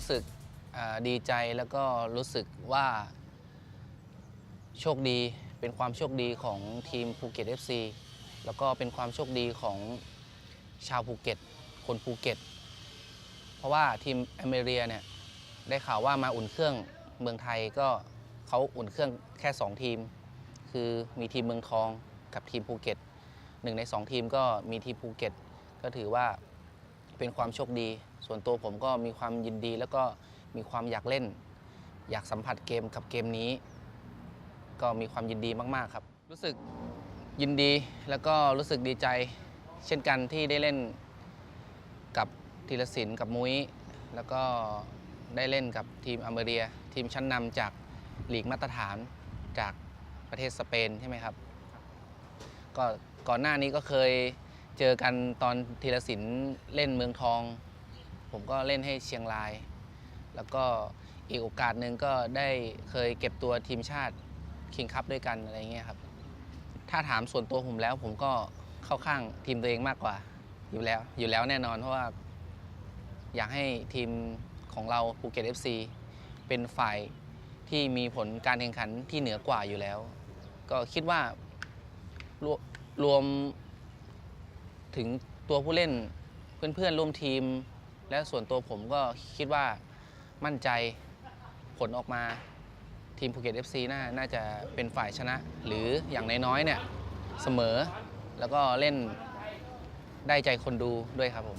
ู้สึกดีใจแล้วก็รู้สึกว่าโชคดีเป็นความโชคดีของทีมภูเก็ต FC แล้วก็เป็นความโชคดีของชาวภูเก็ต คนภูเก็ต เพราะว่าทีมอเมเรียเนี่ยได้ข่าวว่ามาอุ่นเครื่องเมืองไทยก็เขาอุ่นเครื่องแค่ 2 ทีม คือมีทีมเมืองทองกับทีมภูเก็ตหนึ่งใน 2 ทีมก็มีทีมภูเก็ต ก็ถือว่า เป็นความโชคดี ส่วนตัวผมก็มีความยินดี แล้วก็มีความอยากเล่น อยากสัมผัสเกมกับเกมนี้ ก็มีความยินดีมากๆครับ รู้สึกยินดีแล้วก็รู้สึกดีใจ เช่นกันที่ได้เล่นกับธีรศิลป์กับมุ้ย แล้วก็ได้เล่นกับทีมอเมเรียทีมชั้นนำจากหลีกมาตรฐานจากประเทศสเปนใช่ไหมครับ ก็ก่อนหน้านี้ก็เคย เจอกันตอนธีรศิลป์เล่นเมืองทอง ผมก็เล่นให้เชียงราย แล้วก็อีกโอกาสหนึ่งก็ได้เคยเก็บตัวทีมชาติคิงคัพด้วยกันอะไรเงี้ยครับ ถ้าถามส่วนตัวผมแล้วผมก็เข้าข้างทีมตัวเองมากกว่า อยู่แล้วอยู่แล้วแน่นอนเพราะว่า อยากให้ทีมของเราภูเก็ต FC เป็นฝ่ายที่มีผลการแข่งขันที่เหนือกว่าอยู่แล้ว ก็คิดว่ารวรวม ถึงตัวผู้เล่นเพื่อนๆร่วมทีม และส่วนตัวผมก็คิดว่ามั่นใจผลออกมาทีมภูเก็ต FC น่าน่าจะเป็นฝ่ายชนะ หรืออย่างน้อยๆเนี่ยเสมอแล้วก็เล่นได้ใจคนดูด้วยครับผม